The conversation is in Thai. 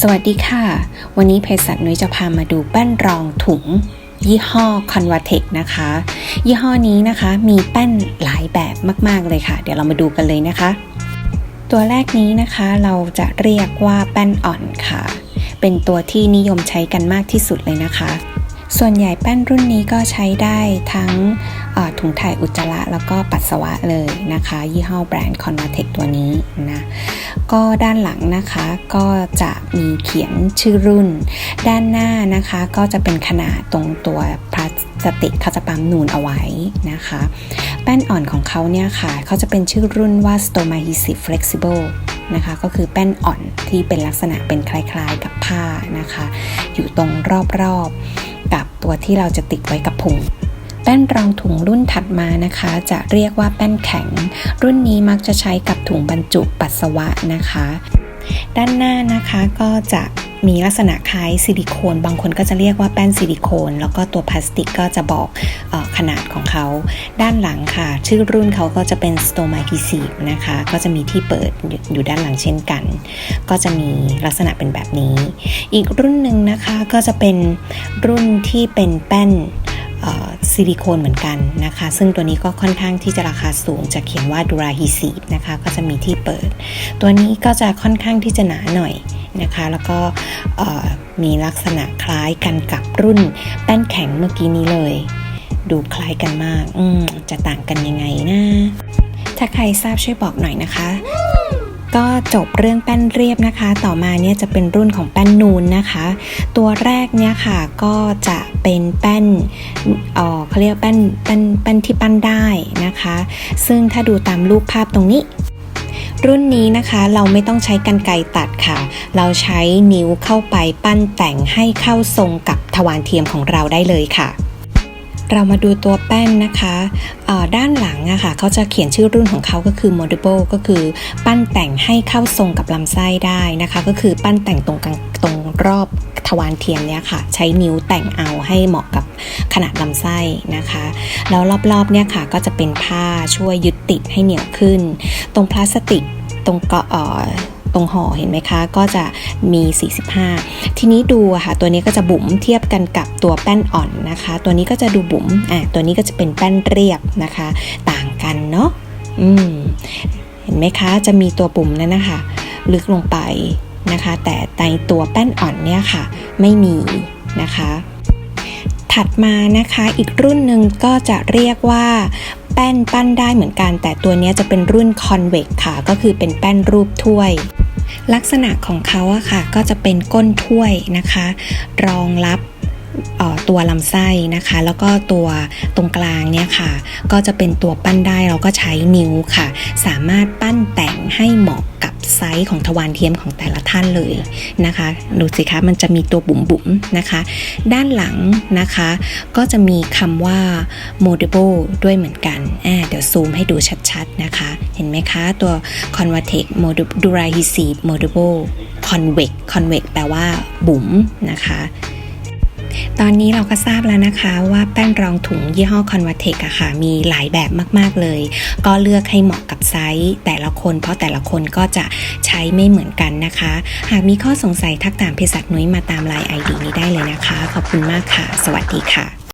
สวัสดีค่ะ วันนี้เภสัชนุ้ยจะพามาดูแป้นรองถุง ยี่ห้อ Convatec นะคะ ยี่ห้อนี้นะคะมีแป้นหลายแบบมาก ๆ เลยค่ะ เดี๋ยวเรามาดูกันเลยนะคะ ตัวแรกนี้นะคะเราจะเรียกว่าแป้นอ่อนค่ะ เป็นตัวที่นิยมใช้กันมากที่สุดเลยนะคะ ส่วนใหญ่แป้นรุ่นนี้ก็ใช้ได้ทั้งถุงถ่ายอุจจาระแล้วก็ปัสสาวะเลยนะคะ ยี่ห้อแบรนด์ Convatec ตัวนี้นะก็ด้านหลังนะคะก็จะมีเขียนชื่อรุ่น ด้านหน้านะคะก็จะเป็นขนาดตรงตัวพลาสติกเขาจะปั๊มนูนเอาไว้นะคะ แป้นอ่อนของเขาเนี่ยค่ะเขาจะเป็นชื่อรุ่นว่า Stomahesive Flexible นะคะก็คือแป้นอ่อนที่เป็นลักษณะเป็นคล้ายๆกับผ้านะคะ อยู่ตรงรอบๆ กับตัวที่เราจะติดไว้กับพุงแป้นรองถุงรุ่นถัดมานะคะ จะเรียกว่าแป้นแข็ง รุ่นนี้มักจะใช้กับถุงบรรจุปัสสาวะนะคะ ด้านหน้านะคะก็จะ มีลักษณะคล้ายซิลิโคน บางคนก็จะเรียกว่าแป้นซิลิโคน แล้วก็ตัวพลาสติกก็จะบอกอขนาดของเขา ด้านหลังค่ะ ชื่อรุ่นเขาก็จะเป็น s t o m a c i s i นะคะ ก็จะมีที่เปิดอยู่ด้านหลังเช่นกัน ก็จะมีลักษณะเป็นแบบนี้ อีกรุ่นหนึ่งนะคะก็จะเป็นรุ่นที่เป็นแป้น ซิลิโคนเหมือนกันนะคะ ซึ่งตัวนี้ก็ค่อนข้างที่จะราคาสูงจะเขียนว่า Dura h e s i v e นะคะ ก็จะมีที่เปิด ตัวนี้ก็จะค่อนข้างที่จะหนาหน่อยนะคะ แล้วก็มีลักษณะคล้ายกันกับรุ่นแป้นแข็งเมื่อกี้นี้เลย ดูคล้ายกันมาก อืมจะต่างกันยังไงนะ ถ้าใครทราบช่วยบอกหน่อยนะคะ ก็จบเรื่องแป้นเรียบนะคะ ต่อมาเนี่ยจะเป็นรุ่นของแป้นนูนนะคะ ตัวแรกเนี่ยค่ะก็จะเป็นแป้นเออเขาเรียกแป้นแป้นแป้นที่ปั้นได้นะคะ ซึ่งถ้าดูตามรูปภาพตรงนี้รุ่นนี้นะคะเราไม่ต้องใช้กันไกรตัดค่ะ เราใช้นิ้วเข้าไปปั้นแต่งให้เข้าทรงกับทวารเทียมของเราได้เลยค่ะ เรามาดูตัวแป้นนะคะด้านหลังอะค่ะเขาจะเขียนชื่อรุ่นของเขาก็คือ moldable ก็คือปั้นแต่งให้เข้าทรงกับลำไส้ได้นะคะ ก็คือปั้นแต่งตรงกลางตรงรอบทวารเทียมเนี่ยค่ะ ใช้นิ้วแต่งเอาให้เหมาะกับขนาดลำไส้นะคะ แล้วรอบๆเนี่ยค่ะก็จะเป็นผ้าช่วยยึดติดให้เหนียวขึ้น ตรงพลาสติกตรงเกาะเอ่อ ตรงห่อเห็นไหมคะ ก็จะมี 45 ทีนี้ดูค่ะ ตัวนี้ก็จะบุ๋มเทียบกันกับตัวแป้นอ่อนนะคะ ตัวนี้ก็จะดูบุ๋มอะตัวนี้ก็จะเป็นแป้นเรียบนะคะ ต่างกันเนาะอืมเห็นไหมคะ จะมีตัวปุ่มนั้นนะคะ ลึกลงไปนะคะ แต่ในตัวแป้นอ่อนเนี่ยค่ะ ไม่มีนะคะ ถัดมานะคะอีกรุ่นหนึ่งก็จะเรียกว่า แป้นปั้นได้เหมือนกัน แต่ตัวนี้จะเป็นรุ่น convex ค่ะ ก็คือเป็นแป้นรูปถ้วย ลักษณะของเขาอะค่ะ ก็จะเป็นก้นถ้วยนะคะ รองรับ ตัวลำไส้นะคะ แล้วก็ตัวตรงกลางเนี่ยค่ะ ก็จะเป็นตัวปั้นได้เราก็ใช้นิ้วค่ะ สามารถปั้นแต่งให้เหมาะกับไซส์ของทวารเทียมของแต่ละท่านเลยนะคะดูสิคะมันจะมีตัวบุ๋มๆนะคะ ด้านหลังนะคะ ก็จะมีคำว่า moldable ด้วยเหมือนกันอ่าเดี๋ยวซูมให้ดูชัดๆนะคะ เห็นไหมคะตัว convatec durahisive moldable convex convex แปลว่าบุ๋มนะคะ ตอนนี้เราก็ทราบแล้วนะคะว่าแป้งรองถุงยี่ห้อ Convatec อะค่ะ มีหลายแบบมาก ๆ เลย ก็เลือกให้เหมาะกับไซส์แต่ละคน เพราะแต่ละคนก็จะใช้ไม่เหมือนกันนะคะ หากมีข้อสงสัยทักถามเภสัชนุ้ยมาตามไลน์ ID นี้ได้เลยนะคะ ขอบคุณมากค่ะ สวัสดีค่ะ